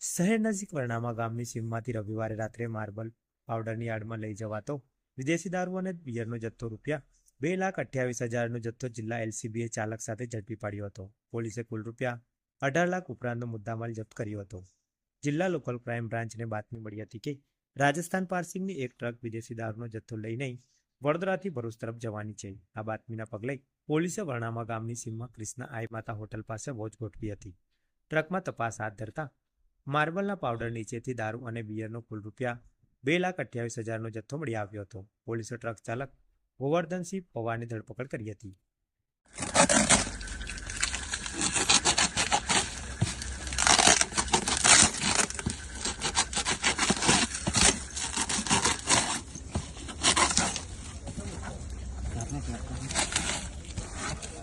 શહેર નજીક વરણામા ગામની સીમમાંથી રવિવારે રાત્રે માર્બલ પાવડરની આડમાં લઈ જવાતો વિદેશી દારૂ અને બિયરનો જથ્થો રૂપિયા બે લાખ અઠ્યાવીસ હજારનો જથ્થો જિલ્લા એલસીબીએ ચાલક સાથે ઝડપી પાડ્યો હતો. પોલીસે કુલ રૂપિયા અઢાર લાખ ઉપરાંતનો મુદ્દામાલ જપ્ત કર્યો હતો. જિલ્લા લોકલ ક્રાઇમ બ્રાન્ચને બાતમી મળી હતી કે રાજસ્થાન પાર્સિંગની એક ટ્રક વિદેશી દારૂનો જથ્થો લઈને વડોદરાથી ભરૂચ તરફ જવાની છે. આ બાતમીના પગલે પોલીસે વરણામા ગામની સીમમાં ક્રિષ્ના આઈ માતા હોટલ પાસે વોચ ગોઠવી હતી. ટ્રકમાં તપાસ હાથ ધરતા માર્બલના પાવડર નીચેથી દારૂ અને બિયરનો કુલ રૂપિયા બે લાખ અઠ્યાવીસ હજારનો જથ્થો મળી આવ્યો હતો પોલીસે ટ્રક ચાલક ગોવર્ધનસિંહ પવારની ધરપકડ કરી હતી Gracias.